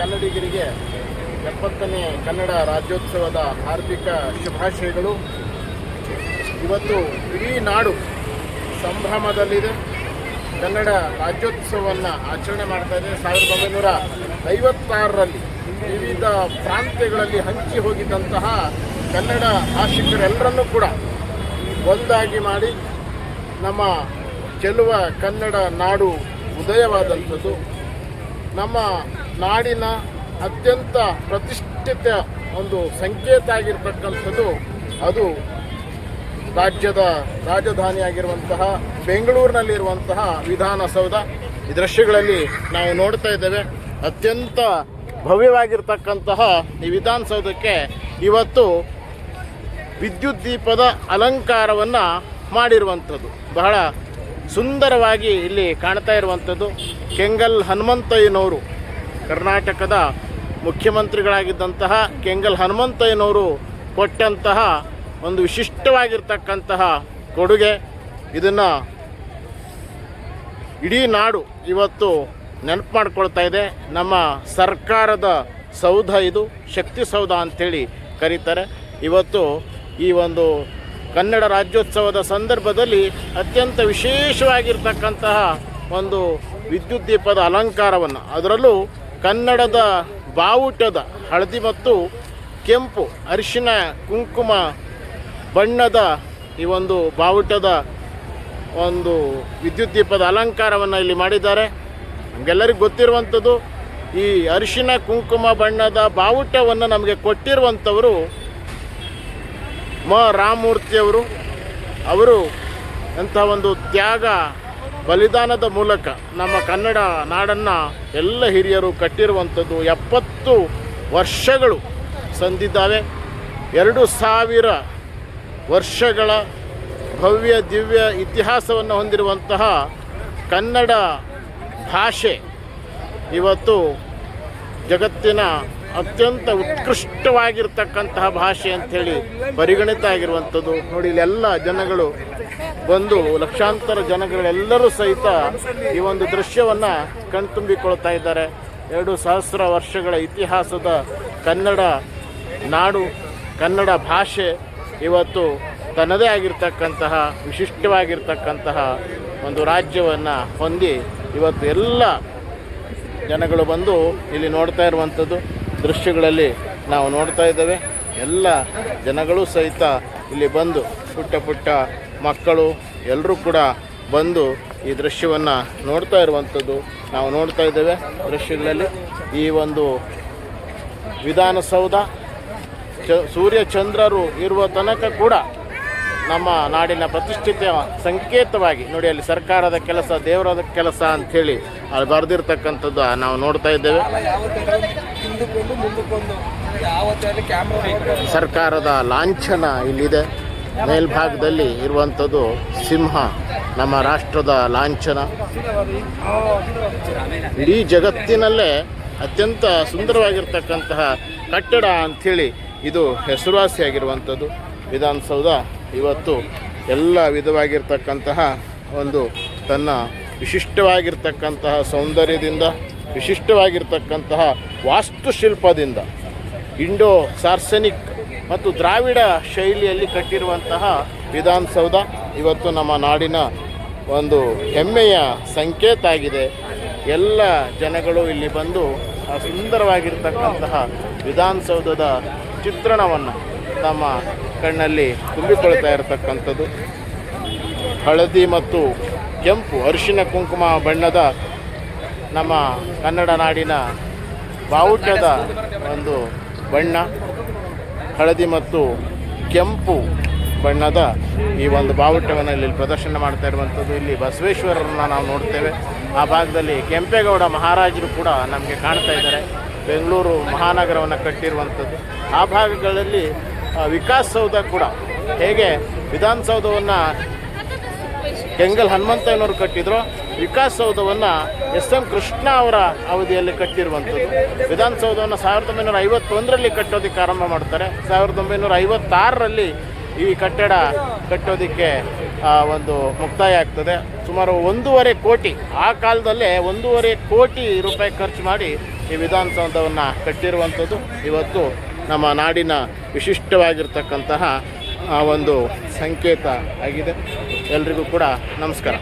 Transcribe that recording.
ಕನ್ನಡಿಗರಿಗೆ ಎಪ್ಪತ್ತನೇ ಕನ್ನಡ ರಾಜ್ಯೋತ್ಸವದ ಹಾರ್ದಿಕ ಶುಭಾಶಯಗಳು. ಇವತ್ತು ಇಡೀ ನಾಡು ಸಂಭ್ರಮದಲ್ಲಿದೆ. ಕನ್ನಡ ರಾಜ್ಯೋತ್ಸವವನ್ನು ಆಚರಣೆ ಮಾಡ್ತಾ ಇದೆ. ಸಾವಿರದ ಒಂಬೈನೂರ ಐವತ್ತಾರರಲ್ಲಿ ವಿವಿಧ ಪ್ರಾಂತ್ಯಗಳಲ್ಲಿ ಹಂಚಿ ಹೋಗಿದ್ದಂತಹ ಕನ್ನಡ ಭಾಷಿಕರೆಲ್ಲರನ್ನೂ ಕೂಡ ಒಂದಾಗಿ ಮಾಡಿ ನಮ್ಮ ಚೆಲುವ ಕನ್ನಡ ನಾಡು ಉದಯವಾದಂಥದ್ದು. ನಮ್ಮ ನಾಡಿನ ಅತ್ಯಂತ ಪ್ರತಿಷ್ಠಿತ ಒಂದು ಸಂಕೇತ ಆಗಿರ್ತಕ್ಕಂಥದ್ದು ಅದು ರಾಜ್ಯದ ರಾಜಧಾನಿಯಾಗಿರುವಂತಹ ಬೆಂಗಳೂರಿನಲ್ಲಿರುವಂತಹ ವಿಧಾನಸೌಧ. ಈ ದೃಶ್ಯಗಳಲ್ಲಿ ನಾವು ನೋಡ್ತಾ ಇದ್ದೇವೆ. ಅತ್ಯಂತ ಭವ್ಯವಾಗಿರ್ತಕ್ಕಂತಹ ಈ ವಿಧಾನಸೌಧಕ್ಕೆ ಇವತ್ತು ವಿದ್ಯುತ್ ದೀಪದ ಅಲಂಕಾರವನ್ನು ಮಾಡಿರುವಂಥದ್ದು. ಬಹಳ ಸುಂದರವಾಗಿ ಇಲ್ಲಿ ಕಾಣ್ತಾ ಇರುವಂಥದ್ದು. ಕೆಂಗಲ್ ಹನುಮಂತಯ್ಯನವರು ಕರ್ನಾಟಕದ ಮುಖ್ಯಮಂತ್ರಿಗಳಾಗಿದ್ದಂತಹ ಕೆಂಗಲ್ ಹನುಮಂತಯ್ಯನವರು ಕೊಟ್ಟಂತಹ ಒಂದು ವಿಶಿಷ್ಟವಾಗಿರ್ತಕ್ಕಂತಹ ಕೊಡುಗೆ. ಇದನ್ನು ಇಡೀ ನಾಡು ಇವತ್ತು ನೆನಪು ಮಾಡ್ಕೊಳ್ತಾ ಇದೆ. ನಮ್ಮ ಸರ್ಕಾರದ ಸೌಧ ಇದು, ಶಕ್ತಿ ಸೌಧ ಅಂಥೇಳಿ ಕರೀತಾರೆ. ಇವತ್ತು ಈ ಒಂದು ಕನ್ನಡ ರಾಜ್ಯೋತ್ಸವದ ಸಂದರ್ಭದಲ್ಲಿ ಅತ್ಯಂತ ವಿಶೇಷವಾಗಿರ್ತಕ್ಕಂತಹ ಒಂದು ವಿದ್ಯುತ್ ದೀಪದ ಅಲಂಕಾರವನ್ನು, ಅದರಲ್ಲೂ ಕನ್ನಡದ ಬಾವುಟದ ಹಳದಿ ಮತ್ತು ಕೆಂಪು ಅರಿಶಿನ, ಕುಂಕುಮ ಬಣ್ಣದ ಈ ಒಂದು ಬಾವುಟದ ಒಂದು ವಿದ್ಯುತ್ ದೀಪದ ಅಲಂಕಾರವನ್ನು ಇಲ್ಲಿ ಮಾಡಿದ್ದಾರೆ. ನಮಗೆಲ್ಲರಿಗೂ ಗೊತ್ತಿರುವಂಥದ್ದು, ಈ ಅರಿಶಿನ, ಕುಂಕುಮ ಬಣ್ಣದ ಬಾವುಟವನ್ನು ನಮಗೆ ಕೊಟ್ಟಿರುವಂಥವರು ಮ. ರಾಮಮೂರ್ತಿಯವರು. ಅವರು ಅಂಥ ಒಂದು ತ್ಯಾಗ ಬಲಿದಾನದ ಮೂಲಕ ನಮ್ಮ ಕನ್ನಡ ನಾಡನ್ನು ಎಲ್ಲ ಹಿರಿಯರು ಕಟ್ಟಿರುವಂಥದ್ದು ಎಪ್ಪತ್ತು ವರ್ಷಗಳು ಸಂದಿದ್ದಾವೆ. ಎರಡು ಸಾವಿರ ವರ್ಷಗಳ ಭವ್ಯ, ದಿವ್ಯ ಇತಿಹಾಸವನ್ನು ಹೊಂದಿರುವಂತಹ ಕನ್ನಡ ಭಾಷೆ ಇವತ್ತು ಜಗತ್ತಿನ ಅತ್ಯಂತ ಉತ್ಕೃಷ್ಟವಾಗಿರ್ತಕ್ಕಂತಹ ಭಾಷೆ ಅಂಥೇಳಿ ಪರಿಗಣಿತ ಆಗಿರುವಂಥದ್ದು. ನೋಡಿ, ಇಲ್ಲೆಲ್ಲ ಜನಗಳು ಬಂದು ಲಕ್ಷಾಂತರ ಜನಗಳೆಲ್ಲರೂ ಸಹಿತ ಈ ಒಂದು ದೃಶ್ಯವನ್ನು ಕಣ್ತುಂಬಿಕೊಳ್ತಾ ಇದ್ದಾರೆ. ಎರಡು ಸಹಸ್ರ ವರ್ಷಗಳ ಇತಿಹಾಸದ ಕನ್ನಡ ನಾಡು, ಕನ್ನಡ ಭಾಷೆ ಇವತ್ತು ತನ್ನದೇ ಆಗಿರ್ತಕ್ಕಂತಹ, ವಿಶಿಷ್ಟವಾಗಿರ್ತಕ್ಕಂತಹ ಒಂದು ರಾಜ್ಯವನ್ನು ಹೊಂದಿ ಇವತ್ತು ಎಲ್ಲ ಜನಗಳು ಬಂದು ಇಲ್ಲಿ ನೋಡ್ತಾ ಇರುವಂಥದ್ದು. ದೃಶ್ಯಗಳಲ್ಲಿ ನಾವು ನೋಡ್ತಾ ಇದ್ದೇವೆ. ಎಲ್ಲ ಜನಗಳು ಸಹಿತ ಇಲ್ಲಿ ಬಂದು ಪುಟ್ಟ ಪುಟ್ಟ ಮಕ್ಕಳು ಎಲ್ಲರೂ ಕೂಡ ಬಂದು ಈ ದೃಶ್ಯವನ್ನು ನೋಡ್ತಾ ಇರುವಂಥದ್ದು. ನಾವು ನೋಡ್ತಾ ಇದ್ದೇವೆ ದೃಶ್ಯಗಳಲ್ಲಿ ಈ ಒಂದು ವಿಧಾನಸೌಧ. ಚ, ಸೂರ್ಯ ಚಂದ್ರರು ಇರುವ ತನಕ ಕೂಡ ನಮ್ಮ ನಾಡಿನ ಪ್ರತಿಷ್ಠಿತ ಸಂಕೇತವಾಗಿ ನೋಡಿ, ಅಲ್ಲಿ ಸರ್ಕಾರದ ಕೆಲಸ, ದೇವರದ ಕೆಲಸ ಅಂಥೇಳಿ ಅಲ್ಲಿ ಬರೆದಿರ್ತಕ್ಕಂಥದ್ದು ನಾವು ನೋಡ್ತಾ ಇದ್ದೇವೆ. ಸರ್ಕಾರದ ಲಾಂಛನ ಇಲ್ಲಿದೆ. ಮೇಲ್ಭಾಗದಲ್ಲಿ ಇರುವಂಥದ್ದು ಸಿಂಹ, ನಮ್ಮ ರಾಷ್ಟ್ರದ ಲಾಂಛನ. ಇಡೀ ಜಗತ್ತಿನಲ್ಲೇ ಅತ್ಯಂತ ಸುಂದರವಾಗಿರ್ತಕ್ಕಂತಹ ಕಟ್ಟಡ ಅಂಥೇಳಿ ಇದು ಹೆಸರುವಾಸಿಯಾಗಿರುವಂಥದ್ದು. ವಿಧಾನಸೌಧ ಇವತ್ತು ಎಲ್ಲ ವಿಧವಾಗಿರ್ತಕ್ಕಂತಹ ಒಂದು ತನ್ನ ವಿಶಿಷ್ಟವಾಗಿರ್ತಕ್ಕಂತಹ ಸೌಂದರ್ಯದಿಂದ, ವಿಶಿಷ್ಟವಾಗಿರ್ತಕ್ಕಂತಹ ವಾಸ್ತುಶಿಲ್ಪದಿಂದ, ಇಂಡೋ ಸಾರ್ಸನಿಕ್ ಮತ್ತು ದ್ರಾವಿಡ ಶೈಲಿಯಲ್ಲಿ ಕಟ್ಟಿರುವಂತಹ ವಿಧಾನಸೌಧ ಇವತ್ತು ನಮ್ಮ ನಾಡಿನ ಒಂದು ಹೆಮ್ಮೆಯ ಸಂಕೇತ ಆಗಿದೆ. ಎಲ್ಲ ಜನಗಳು ಇಲ್ಲಿ ಬಂದು ಆ ಸುಂದರವಾಗಿರ್ತಕ್ಕಂತಹ ವಿಧಾನಸೌಧದ ಚಿತ್ರಣವನ್ನು ತಮ್ಮ ಕಣ್ಣಲ್ಲಿ ತುಂಬಿಕೊಳ್ತಾ ಇರತಕ್ಕಂಥದ್ದು. ಹಳದಿ ಮತ್ತು ಕೆಂಪು ಅರಿಶಿನ ಕುಂಕುಮ ಬಣ್ಣದ ನಮ್ಮ ಕನ್ನಡ ನಾಡಿನ ಬಾವುಟದ ಒಂದು ಬಣ್ಣ. ಹಳದಿ ಮತ್ತು ಕೆಂಪು ಬಣ್ಣದ ಈ ಒಂದು ಬಾವುಟವನ್ನು ಇಲ್ಲಿ ಪ್ರದರ್ಶನ ಮಾಡ್ತಾ ಇರುವಂಥದ್ದು. ಇಲ್ಲಿ ಬಸವೇಶ್ವರರನ್ನ ನಾವು ನೋಡ್ತೇವೆ. ಆ ಭಾಗದಲ್ಲಿ ಕೆಂಪೇಗೌಡ ಮಹಾರಾಜರು ಕೂಡ ನಮಗೆ ಕಾಣ್ತಾ ಇದ್ದಾರೆ. ಬೆಂಗಳೂರು ಮಹಾನಗರವನ್ನು ಕಟ್ಟಿರುವಂಥದ್ದು. ಆ ಭಾಗಗಳಲ್ಲಿ ವಿಕಾಸಸೌಧ ವಿಕಾಸ್ ಸೌಧ ಕೂಡ ಹೇಗೆ ವಿಧಾನಸೌಧವನ್ನು ಕೆಂಗಲ್ ಹನುಮಂತಯ್ಯನವರು ಕಟ್ಟಿದ್ರು ವಿಕಾಸಸೌಧವನ್ನು ಎಸ್ ಎಂ ಕೃಷ್ಣ ಅವರ ಅವಧಿಯಲ್ಲಿ ಕಟ್ಟಿರುವಂಥದ್ದು. ವಿಧಾನಸೌಧವನ್ನು ಸಾವಿರದ ಒಂಬೈನೂರ ಐವತ್ತೊಂದರಲ್ಲಿ ಕಟ್ಟೋದಕ್ಕೆ ಆರಂಭ ಮಾಡ್ತಾರೆ. ಸಾವಿರದ ಒಂಬೈನೂರ ಐವತ್ತಾರರಲ್ಲಿ ಈ ಕಟ್ಟಡ ಕಟ್ಟೋದಕ್ಕೆ ಒಂದು ಮುಕ್ತಾಯ ಆಗ್ತದೆ. ಸುಮಾರು ಒಂದೂವರೆ ಕೋಟಿ, ಆ ಕಾಲದಲ್ಲೇ ಒಂದೂವರೆ ಕೋಟಿ ರೂಪಾಯಿ ಖರ್ಚು ಮಾಡಿ ಈ ವಿಧಾನಸೌಧವನ್ನು ಕಟ್ಟಿರುವಂಥದ್ದು. ಇವತ್ತು ನಮ್ಮ ನಾಡಿನ ವಿಶಿಷ್ಟವಾಗಿರ್ತಕ್ಕಂತಹ ಒಂದು ಸಂಕೇತ ಆಗಿದೆ. ಎಲ್ರಿಗೂ ಕೂಡ ನಮಸ್ಕಾರ.